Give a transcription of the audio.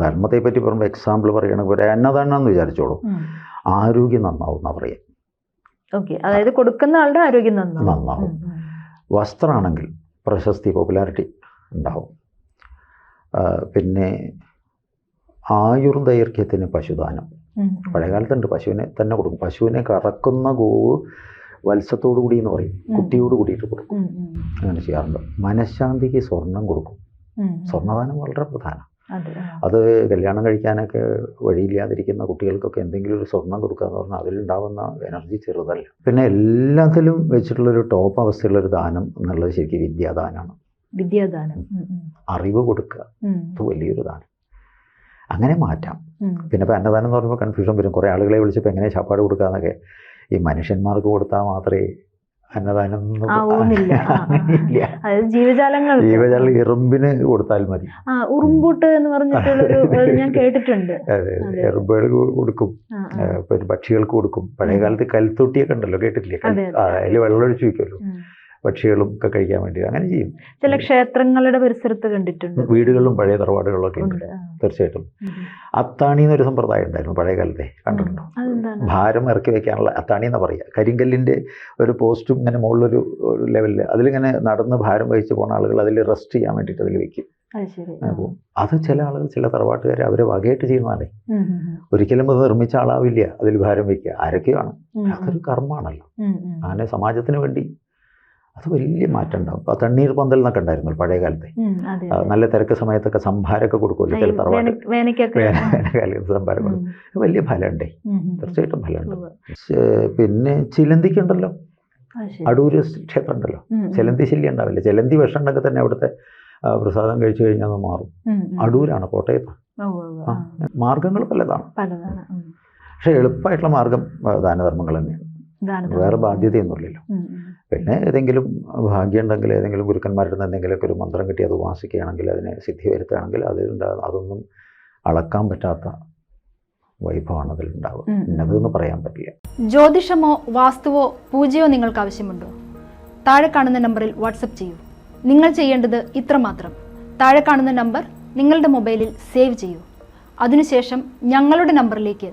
ധർമ്മത്തെ പറ്റി പറയുമ്പോൾ എക്സാമ്പിൾ പറയുകയാണെങ്കിൽ ഒരു അന്നദാനം എന്ന് വിചാരിച്ചോളൂ ആരോഗ്യം നന്നാവും എന്നാ പറയാം. ഓക്കെ അതായത് കൊടുക്കുന്ന ആളുടെ ആരോഗ്യം നന്നാവും. വസ്ത്രമാണെങ്കിൽ പ്രശസ്തി പോപ്പുലാരിറ്റി ഉണ്ടാവും. പിന്നെ ആയുർദൈർഘ്യത്തിന് പശുദാനം. പഴയകാലത്തുണ്ട്. പശുവിനെ തന്നെ കൊടുക്കും. പശുവിനെ കറക്കുന്ന ഗോവ് വത്സത്തോടു കൂടി എന്ന് പറയും. കുട്ടിയോട് കൂടിയിട്ട് കൊടുക്കും. അങ്ങനെ ചെയ്യാറുണ്ട്. മനഃശാന്തിക്ക് സ്വർണം കൊടുക്കും. സ്വർണദാനം വളരെ പ്രധാനം. അതെ. കല്യാണം കഴിക്കാനൊക്കെ വഴിയില്ലാതിരിക്കുന്ന കുട്ടികൾക്കൊക്കെ എന്തെങ്കിലും ഒരു സ്വർണം കൊടുക്കുക എന്ന് പറഞ്ഞാൽ അതിലുണ്ടാവുന്ന എനർജി ചെറുതല്ല. പിന്നെ എല്ലാത്തിലും വെച്ചിട്ടുള്ളൊരു ടോപ്പ് അവസ്ഥയുള്ളൊരു ദാനം എന്നുള്ളത് ശരിക്കും വിദ്യാദാനമാണ്. വിദ്യാദാനം. അറിവ് കൊടുക്കുക. അത് വലിയൊരു ദാനം. അങ്ങനെ മാറ്റാം. പിന്നെ ഇപ്പം അന്നദാനം എന്ന് പറയുമ്പോൾ കൺഫ്യൂഷൻ വരും. കുറേ ആളുകളെ വിളിച്ചപ്പോൾ എങ്ങനെ ചാപ്പാട് കൊടുക്കുക എന്നൊക്കെ. ഈ മനുഷ്യന്മാർക്ക് കൊടുത്താൽ മാത്രമേ അന്നദാനം ജീവജാലങ്ങൾ ജീവജാല എറുമ്പിന് കൊടുത്താൽ മതി. ഉറുമ്പൂട്ട് എന്ന് പറഞ്ഞിട്ടുള്ള ഞാൻ കേട്ടിട്ടുണ്ട്. അതെ. എറുമ്പുകൾക്ക് കൊടുക്കും. പക്ഷികൾക്ക് കൊടുക്കും. പഴയ കാലത്ത് കൽത്തൊട്ടിയൊക്കെ ഉണ്ടല്ലോ കേട്ടിട്ടില്ലേ. അതിൽ വെള്ളം ഒഴിച്ച് വയ്ക്കുമല്ലോ. ഉം. പക്ഷികളും ഒക്കെ കഴിക്കാൻ വേണ്ടി അങ്ങനെ ചെയ്യും. ചില ക്ഷേത്രങ്ങളുടെ പരിസരത്ത് കണ്ടിട്ടുണ്ട്. വീടുകളിലും പഴയ തറവാടുകളിലൊക്കെ ഉണ്ട്. തീർച്ചയായിട്ടും. അത്താണി എന്നൊരു സമ്പ്രദായം ഉണ്ടായിരുന്നു പഴയ കാലത്തെ. കണ്ടിട്ടുണ്ടോ? ഭാരം ഇറക്കി വെക്കാനുള്ള അത്താണി എന്ന് പറയുക കരിങ്കല്ലിന്റെ ഒരു പോസ്റ്റും ഇങ്ങനെ മുകളിലൊരു ഒരു ലെവലിൽ അതിലിങ്ങനെ നടന്ന് ഭാരം വഹിച്ച് പോണ ആളുകൾ അതിൽ റെസ്റ്റ് ചെയ്യാൻ വേണ്ടിയിട്ട് അതിൽ വെക്കും. അത് ചില ആളുകൾ ചില തറവാട്ടുകാർ അവരെ വകയായിട്ട് ചെയ്യുന്നതാണ്. ഒരിക്കലും അത് നിർമ്മിച്ച ആളാവില്ല അതിൽ ഭാരം വയ്ക്കുക ആരൊക്കെയാണ്. അതൊരു കർമ്മമാണല്ലോ. അങ്ങനെ സമാജത്തിന് വേണ്ടി അത് വലിയ മാറ്റം ഉണ്ടാവും അപ്പോൾ തണ്ണീർ പന്തൽ എന്നൊക്കെ ഉണ്ടായിരുന്നു പഴയ കാലത്തെ. നല്ല തിരക്ക് സമയത്തൊക്കെ സംഭാരമൊക്കെ കൊടുക്കുമല്ലോ ചില തറവാട് വേനൽക്കാലത്ത് സംഭാരം കൊടുക്കും വലിയ ഫലമുണ്ടേ. തീർച്ചയായിട്ടും ഫലമുണ്ട്. പിന്നെ ചിലന്തിക്കുണ്ടല്ലോ. അടൂര് ക്ഷേത്രം ഉണ്ടല്ലോ. ചിലന്തി ശല്യം ഉണ്ടാവില്ല ചിലന്തി വിഷം ഉണ്ടെങ്കിൽ തന്നെ അവിടുത്തെ പ്രസാദം കഴിച്ചു കഴിഞ്ഞാൽ അത് മാറും. അടൂരാണ് കോട്ടയത്ത് ഉവ്വ്, ഉവ്വ്. ആ, ആ. മാർഗങ്ങൾ പലതാണ് പക്ഷെ എളുപ്പമായിട്ടുള്ള മാർഗം ദാനധർമ്മങ്ങൾ തന്നെയാണ് വേറെ. ബാധ്യതയൊന്നുമില്ലല്ലോ. പിന്നെ ഏതെങ്കിലും ഭാഗ്യമുണ്ടെങ്കിൽ ഏതെങ്കിലും ഗുരുക്കന്മാരുടെ നിന്ന് എന്തെങ്കിലുമൊക്കെ ഒരു മന്ത്രം കിട്ടി അത് ഉപാസിക്കുകയാണെങ്കിൽ അതിനെ സിദ്ധി വരുത്തുകയാണെങ്കിൽ അതിലുണ്ടാ അതൊന്നും അളക്കാൻ പറ്റാത്ത വൈഭവമാണ് അതിലുണ്ടാവുക. ഇന്നതെന്ന് പറയാൻ പറ്റില്ല. ജ്യോതിഷമോ വാസ്തുവോ പൂജയോ നിങ്ങൾക്ക് ആവശ്യമുണ്ടോ? താഴെ കാണുന്ന നമ്പറിൽ വാട്സപ്പ് ചെയ്യൂ. നിങ്ങൾ ചെയ്യേണ്ടത് ഇത്രമാത്രം. താഴെ കാണുന്ന നമ്പർ നിങ്ങളുടെ മൊബൈലിൽ സേവ് ചെയ്യൂ. അതിനുശേഷം ഞങ്ങളുടെ നമ്പറിലേക്ക്